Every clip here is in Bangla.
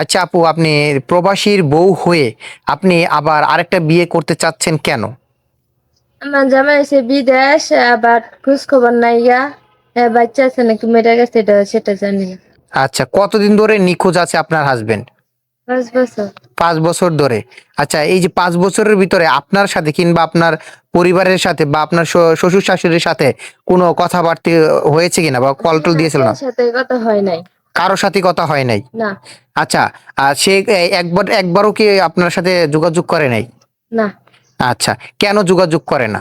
আচ্ছা আপু আপনি প্রবাসীর বউ হয়ে আপনি আবার আরেকটা বিয়ে করতে চাচ্ছেন কেন? আমার জামাই এসে বিদেশ আবার খোঁজ খবর নাই গা বাচ্চা আছে নাকি মেরে গেছে এটা সেটা জানি না। আচ্ছা কতদিন ধরে নিখোঁজ আছে আপনার হাজবেন্ড পাঁচ বছর। পাঁচ বছর ধরে। আচ্ছা এই যে পাঁচ বছরের ভিতরে আপনার সাথে কিংবা আপনার পরিবারের সাথে বা আপনার শ্বশুর শাশুড়ির সাথে কোনো কথাবার্তা হয়েছে কিনা বা কল টল দিয়েছিল না? সাথে কথা হয় নাই। কারোর সাথে কথা হয় নাই? না। আচ্ছা আর সে একবার একবারও কি আপনার সাথে যোগাযোগ করে নাই? না। আচ্ছা কেন যোগাযোগ করে না?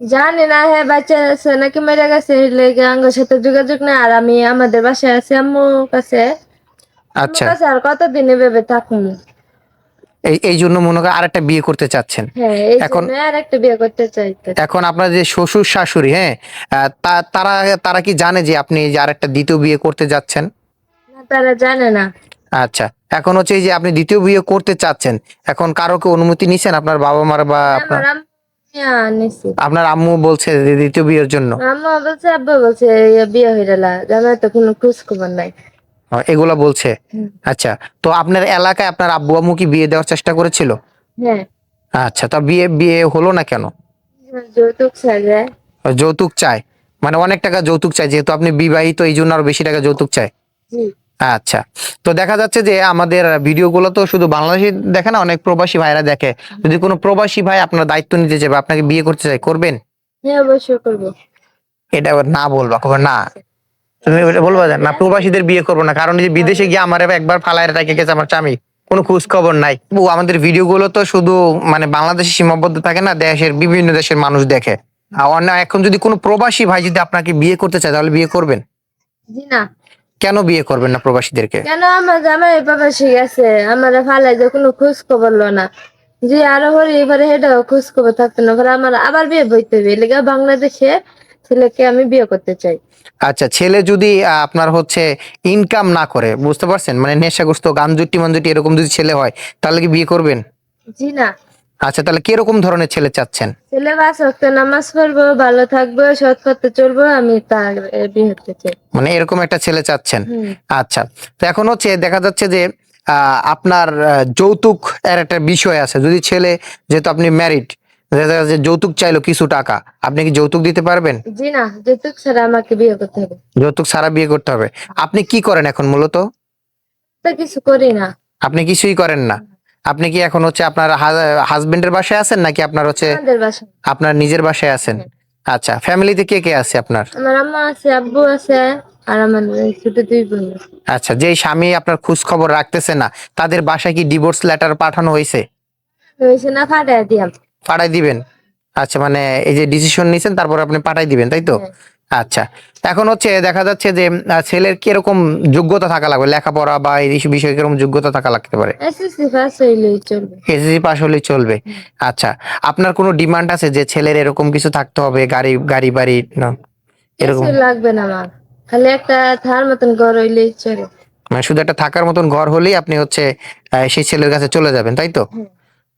জানি না হ্যাঁ বাচ্চা আছে নাকি মেরে গেছে লেগে সাথে যোগাযোগ না আর আমি আমাদের বাসায় আছি আম্মু কাছে। আচ্ছা। আর কত দিনে ভেবে থাকুন এই এই জন্য মনে করেন আরেকটা বিয়ে করতে চাচ্ছেন। হ্যাঁ এখন- আর বিয়ে করতে চাইতে এখন আপনার যে শ্বশুর শাশুড়ি হ্যাঁ তারা তারা কি জানে যে আপনি যে আরেকটা দ্বিতীয় বিয়ে করতে যাচ্ছেন? না, তারা জানে না। আচ্ছা এখন হচ্ছে এই যে আপনি দ্বিতীয় বিয়ে করতে চাচ্ছেন এখন কারও কি অনুমতি নিছেন আপনার বাবা মার বা আপনার? হ্যাঁ, নিছি। আপনার আম্মু বলছে দ্বিতীয় বিয়ের জন্য। আম্মু বলছে আব্বা বলছে বিয়ে গেল জামাই তো কোনো খোঁজ খবর নাই। এগুলা বলছে। আচ্ছা তো আপনার এলাকায় আপনার আব্বু আম্মু কি বিয়ে দেওয়ার চেষ্টা করেছিল? হ্যাঁ। আচ্ছা তা বিয়ে বিয়ে হলো না কেন? যৌতুক ছাড়ে যৌতুক চায়? মানে অনেক টাকা যৌতুক চায় যেহেতু আপনি বিবাহিত এই জন্য আরও বেশি টাকা যৌতুক চায়? জি। আচ্ছা তো দেখা যাচ্ছে যে আমাদের ভিডিওগুলো তো শুধু বাংলাদেশি দেখে না অনেক প্রবাসী ভাইরা দেখে। যদি কোনো প্রবাসী ভাই আপনার দায়িত্ব নিতে চায় বা আপনাকে বিয়ে করতে চায় করবেন? হ্যাঁ অবশ্যই করব। এটা না বলবা না? তুমি বলবা যে, না প্রবাসীদের বিয়ে করব না কারণ যে বিদেশে গিয়ে আমার একবার ফালায় রেখে গেছে আমার স্বামী কোনো খোঁজ খবর নাই। ও আমাদের ভিডিওগুলো তো শুধু মানে বাংলাদেশে সীমাবদ্ধ থাকে না দেশের বিভিন্ন দেশের মানুষ দেখে। আর অন্য এখন যদি কোনো প্রবাসী ভাই যদি আপনাকে বিয়ে করতে চায় তাহলে বিয়ে করবেন? জি না। কেন বিয়ে করবেন না প্রবাসীদেরকে? কেন আমার জামাই শিখ আছে আমার ফালাই যে কোনো খোঁজ খবর লো না। যে আরও হরি এবারে হেটাও খোঁজ খবর থাকতো না আমার আবার বিয়ে বইতে হবে লেগে বাংলাদেশে ছেলেকে আমি বিয়ে করতে চাই। আচ্ছা ছেলে যদি আপনার হচ্ছে ইনকাম না করে বুঝতে পারছেন? মানে নেশাগ্রস্ত গাঞ্জুটি মাঞ্জুটি এরকম যদি ছেলে হয় তাহলে কি বিয়ে করবেন? জি না। আচ্ছা তাহলে কীরকম ধরনের ছেলে চাচ্ছেন? ছেলে বাস হতো নামাজ পড়ব ভালো থাকব সৎ পথে চলবো আমি তার বিয়ে করতে চাই। মানে এরকম একটা ছেলে চাচ্ছেন? আচ্ছা তো এখন হচ্ছে দেখা যাচ্ছে যে আহ, আপনার যৌতুক এর একটা বিষয় আছে। যদি ছেলে যেহেতু আপনি ম্যারিড যৌতুক চাইলো কিছু টাকা। আপনি কি যৌতুক দিতে পারবেন? জি না যৌতুক ছাড়া আমাকে বিয়ে করতে হবে। যৌতুক সারা বিয়ে করতে হবে। আপনি কি করেন এখন মূলত? তো কিছু করি না। আপনি কিছুই করেন না। আপনি কি এখন হচ্ছে আপনার হাজবেন্ডের বাসায় আছেন নাকি আপনার হচ্ছে আমাদের বাসা আপনার নিজের বাসায় আছেন? আচ্ছা ফ্যামিলিতে কে কে আছে আপনার? আমার আম্মা আছে আব্বু আছে আর আমার ছোট দুই বোন। আছে। আচ্ছা যেই স্বামী আপনার খোঁজ খবর রাখতেছে না তাদের বাসায় কি ডিভোর্স লেটার পাঠানো হয়েছে? হয়েছে না ফাটাই দিয়াম। পাঠাই দিবেন। আচ্ছা মানে এই যে ডিসিশন নিছেন তারপর আপনি পাঠাই দিবেন তাই তো? হ্যাঁ। আচ্ছা এখন হচ্ছে দেখা যাচ্ছে যে ছেলের কীরকম যোগ্যতা থাকা লাগবে? লেখাপড়া বা এই বিষয়ে কীরকম যোগ্যতা থাকা লাগতে পারে? এসএসসি পাস হইলেই চলবে। এসএসসি পাস হলেই চলবে। আচ্ছা আপনার কোনো ডিমান্ড আছে যে ছেলের এরকম কিছু থাকতে হবে গাড়ি গাড়ি বাড়ি না? এরকম? লাগবে না আমার খালি একটা থার মতন ঘর হইলেই চলে। মানে শুধু একটা থাকার মতন ঘর হলেই আপনি হচ্ছে সেই ছেলের কাছে চলে যাবেন তাই তো?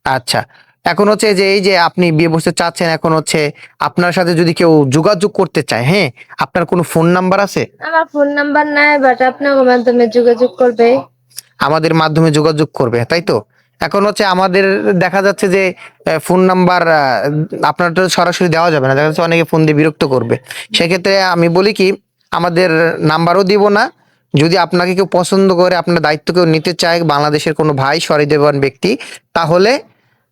আচ্ছা এখন হচ্ছে যে এই যে আপনি বিয়ে বসতে চাচ্ছেন এখন হচ্ছে আপনার সাথে যদি কেউ যোগাযোগ করতে চায় হ্যাঁ? আপনার কোনো ফোন নাম্বার আছে? আমার ফোন নাম্বার নাই বাট আপনার মাধ্যমে যোগাযোগ করবে। আমাদের মাধ্যমে যোগাযোগ করবে তাই তো? এখন হচ্ছে আমাদের দেখা যাচ্ছে যে ফোন নাম্বার আপনার তো সরাসরি দেওয়া যাবে না। দেখা যাচ্ছে অনেকে ফোন দিয়ে বিরক্ত করবে। সেক্ষেত্রে আমি বলি কি আমাদের নাম্বারও দিব না। যদি আপনাকে কেউ পছন্দ করে আপনার দায়িত্ব কেউ নিতে চায় বাংলাদেশের কোনো ভাই সরিদেবান ব্যক্তি তাহলে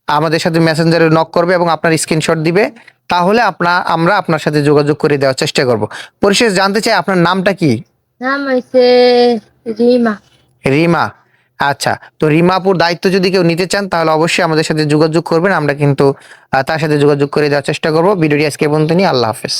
আমাদের সাথে মেসেঞ্জারে নক করবে এবং আপনার স্ক্রিনশট দিবে তাহলে আপনার আমরা আপনার সাথে যোগাযোগ করে দেওয়ার চেষ্টা করব। পরিশেষ জানতে চাই আপনার নামটা কি? নাম হইছে রিমা। রিমা আচ্ছা। তো রিমাপুর দায়িত্ব যদি কেউ নিতে চান তাহলে অবশ্যই আমাদের সাথে যোগাযোগ করবেন আমরা কিন্তু তার সাথে যোগাযোগ করে দেওয়ার চেষ্টা করব। ভিডিওটি আজকে বন্ধু নিয়ে আল্লাহ হাফেজ।